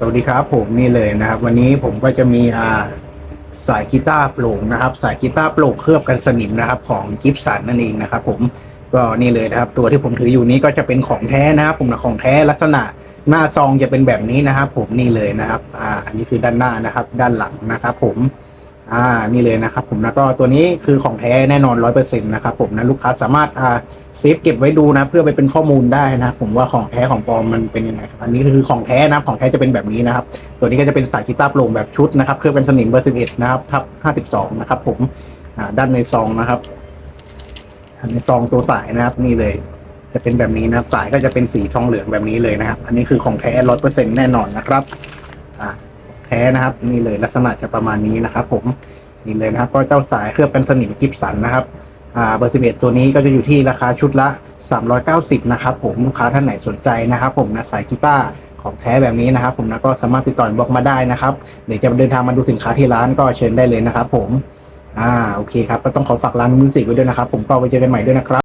สวัสดีครับผมนี่เลยนะครับ วันนี้ผมก็จะมีอ่าสายกีตาร์โปร่งนะครับ สายกีตาร์โปร่งเคลือบกันสนิมนะครับ ของกิฟสันนั่นเองนะครับ ผมก็นี่เลยนะครับ ตัวที่ผมถืออยู่นี้ก็จะเป็นของแท้นะครับผมนะของแท้ลักษณะหน้าซองจะเป็นแบบนี้นะครับ ผมนี่เลยนะครับอ่าอันนี้คือด้านหน้านะครับ ด้านหลังนะครับ ผม อ่านี่เลยนะครับผมแล้วก็ตัวนี้คือของแท้แน่นอนร้อยเปอร์เซ็นต์นะครับผมนะลูกค้าสามารถอ่าเซฟเก็บไว้ดูนะเพื่อไปเป็นข้อมูลได้นะผมว่าของแท้ของปลอมมันเป็นยังไงครับอันนี้คือของแท้นะของแท้จะเป็นแบบนี้นะครับ ตัวนี้ก็จะเป็นสายกีตาร์โปร่งแบบชุดนะครับเครื่องเป็นสนิมเบอร์11นะครับทับ52นะครับผมอ่าด้านในซองนะครับในซองตัวสายนะครับนี่เลย จะเป็นแบบนี้นะครับสายก็จะเป็นสีทองเหลืองแบบนี้เลยนะครับ อันนี้คือของแท้ร้อยเปอร์เซ็นต์แน่นอนนะครับอ่า ท้นะครับ นี่เลยลักษณะจะประมาณนี้นะครับ ผมนี่เลยนะครับก็เจ้าสายเคลือบเป็นสนิมกิฟสันนะครับอ่าเบอร์สิบเอ็ดตัวนี้ก็จะอยู่ที่ราคาชุดละ 390 นะครับผมลูกค้าท่านไหนสนใจนะครับ ผมนะสายกีตาร์ของแท้แบบนี้นะครับ ผมนะก็สามารถติดต่อบอกมาได้นะครับเดี๋ยวจะเดินทางมาดูสินค้าที่ร้านก็เชิญได้เลยนะครับ ผมอ่าโอเคครับก็ต้องขอฝากร้านมิวสิกไว้ด้วยนะครับ ผมก็ไว้เจอกันใหม่ด้วยนะครับ